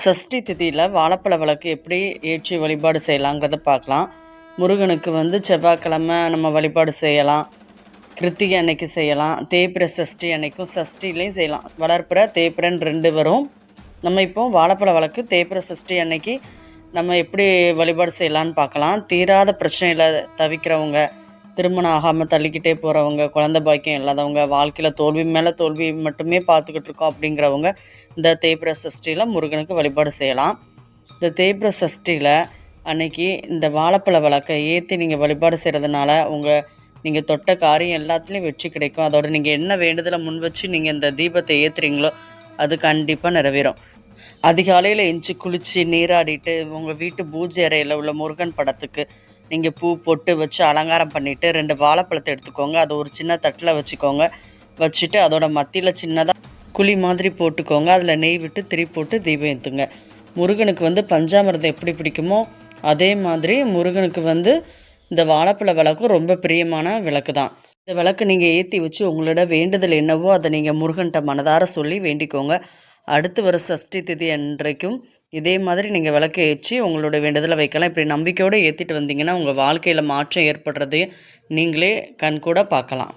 சஷ்டி திதியில் வாழைப்பழ விளக்கு எப்படி ஏற்றி வழிபாடு செய்யலாங்கிறத பார்க்கலாம். முருகனுக்கு வந்து செவ்வாய்க்கிழமை நம்ம வழிபாடு செய்யலாம். கிருத்திகை அன்னைக்கு செய்யலாம். தேய்பிர சஷ்டி அன்னைக்கும் சஷ்டிலையும் செய்யலாம். வளர்ப்பிற தேய்பிரன் ரெண்டு வரும். நம்ம இப்போ வாழைப்பழ வழக்கு தேய்பிர சஷ்டி அன்னைக்கு நம்ம எப்படி வழிபாடு செய்யலான்னு பார்க்கலாம். தீராத பிரச்சனையில் தவிக்கிறவங்க திருமணம் ஆகாமல் தள்ளிக்கிட்டே போகிறவங்க குழந்த பாக்கியம் இல்லாதவங்க வாழ்க்கையில் தோல்வி மேலே தோல்வி மட்டுமே பார்த்துக்கிட்டு இருக்கோம் அப்படிங்கிறவங்க இந்த தேய்பிர சஷ்டியில் முருகனுக்கு வழிபாடு செய்யலாம். இந்த தேய்பிர சஷ்டியில் அன்னைக்கு இந்த வாழைப்பழ விளக்கை ஏற்றி நீங்கள் வழிபாடு செய்கிறதுனால உங்கள் நீங்கள் தொட்ட காரியம் எல்லாத்துலேயும் வெற்றி கிடைக்கும். அதோட நீங்கள் என்ன வேண்டுதலை முன் வச்சு நீங்கள் இந்த தீபத்தை ஏற்றுறீங்களோ அது கண்டிப்பாக நிறைவேறும். அதிகாலையில் எஞ்சி குளித்து நீராடிட்டு உங்கள் வீட்டு பூஜை அறையில் உள்ள முருகன் படத்துக்கு நீங்கள் பூ பொட்டு வச்சு அலங்காரம் பண்ணிவிட்டு ரெண்டு வாழைப்பழத்தை எடுத்துக்கோங்க. அதை ஒரு சின்ன தட்டில் வச்சுக்கோங்க. வச்சுட்டு அதோட மத்தியில் சின்னதாக குழி மாதிரி போட்டுக்கோங்க. அதில் நெய் விட்டு திரி போட்டு தீபம் ஏற்றுங்க முருகனுக்கு வந்து பஞ்சாமிரதம் எப்படி பிடிக்குமோ அதே மாதிரி முருகனுக்கு வந்து இந்த வாழைப்பழ விளக்கும் ரொம்ப பிரியமான விளக்கு தான். இந்த விளக்கு நீங்கள் ஏற்றி வச்சு உங்களோட வேண்டுதல் என்னவோ அதை நீங்கள் முருகன்கிட்ட மனதார சொல்லி வேண்டிக்கோங்க. அடுத்து வர சஷ்டி திதி அன்றைக்கும் இதே மாதிரி நீங்கள் விளக்கு ஏற்றி உங்களோட வேண்டுதலை வைக்கலாம். இப்படி நம்பிக்கையோடு ஏற்றிட்டு வந்தீங்கன்னா உங்கள் வாழ்க்கையில் மாற்றம் ஏற்படுறதையும் நீங்களே கண்கூட பார்க்கலாம்.